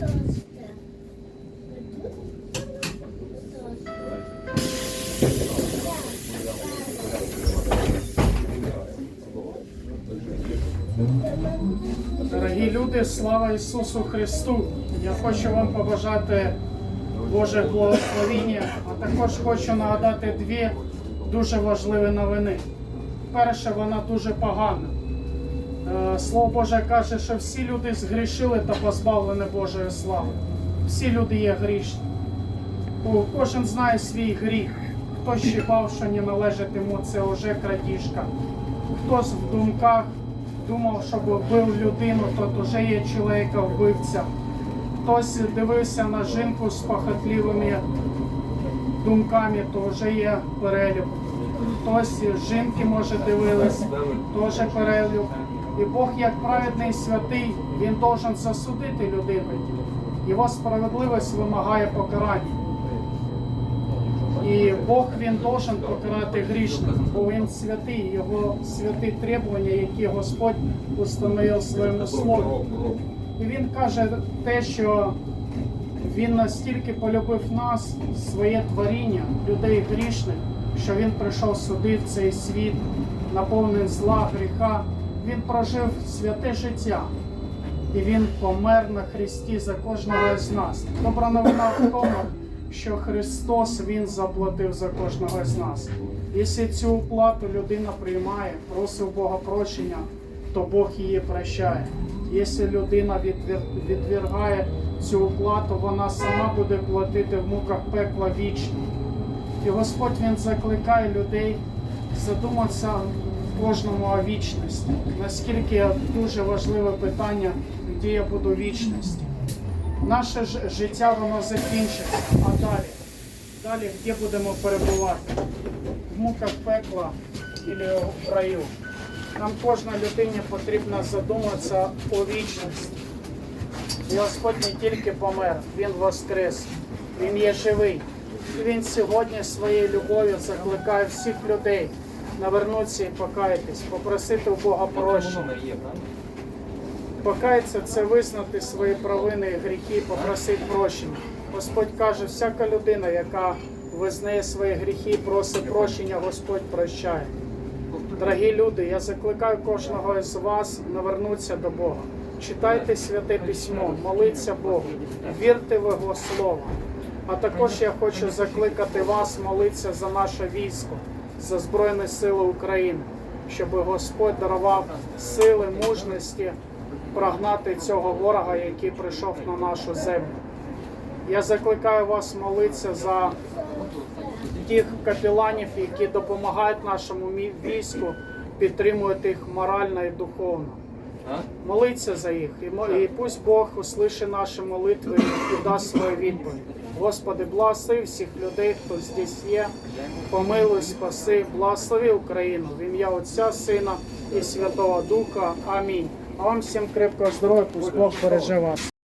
Дорогі люди, слава Ісусу Христу! Я хочу вам побажати Боже благословіння, а також хочу нагадати дві дуже важливі новини. Перша, вона дуже погана. Е, Слово Боже каже, що всі люди згрішили та позбавлені Божої слави. Всі люди є грішні. Кожен знає свій гріх. Хто щипав, що не належить йому, це вже крадіжка. Хтось в думках думав, що вбив людину, то вже є чоловіка вбивця. Хтось дивився на жінку з похотливими думками, то вже є перелюб. Хтось жінки, може, дивились, теж перелюб. І Бог, як праведний святий, він должен засудити людину. Його справедливість вимагає покарання. І Бог він должен покарати грішних, бо він святий, його святі требування, які Господь установив своєму слові. І він каже те, що він настільки полюбив нас, своє творіння, людей грішних, що він прийшов сюди в цей світ, наповнений зла, гріха. Він прожив святе життя. І він помер на Христі за кожного з нас. Добра новина в тому, що Христос Він заплатив за кожного з нас. Якщо цю плату людина приймає, просить у Бога прощення, то Бог її прощає. Якщо людина відвергає цю плату, вона сама буде платити в муках пекла вічно. І Господь Він закликає людей задуматися кожному о вічності. Наскільки дуже важливе питання, де я буду вічності. Наше життя воно закінчиться, а далі? Далі де будемо перебувати? В муках пекла або в раю. Нам кожній людині потрібно задуматися о вічності. І Господь не тільки помер, Він воскрес, Він є живий. І Він сьогодні своєю любов'ю закликає всіх людей навернутися і покаятись, попросити у Бога прощення. Покаятися це визнати свої провини і гріхи, попросити прощення. Господь каже, всяка людина, яка визнає свої гріхи, просить прощення, Господь прощає. Дорогі люди, я закликаю кожного із вас навернутися до Бога. Читайте святе письмо, моліться Богу, вірте в Його Слово. А також я хочу закликати вас молитися за наше військо, за Збройні Сили України, щоб Господь дарував сили, мужності прогнати цього ворога, який прийшов на нашу землю. Я закликаю вас молитися за тих капіланів, які допомагають нашому війську, підтримують їх морально і духовно. Молиться за їх, і, пусть Бог услышить наші молитви і дасть свою відповідь. Господи, благослови всіх людей, хто здесь є. Помилуй, спаси, благослови Україну в ім'я Отця, Сина і Святого Духа. Амінь. А вам всім крепкого здоров'я, пусть Бог береже вас.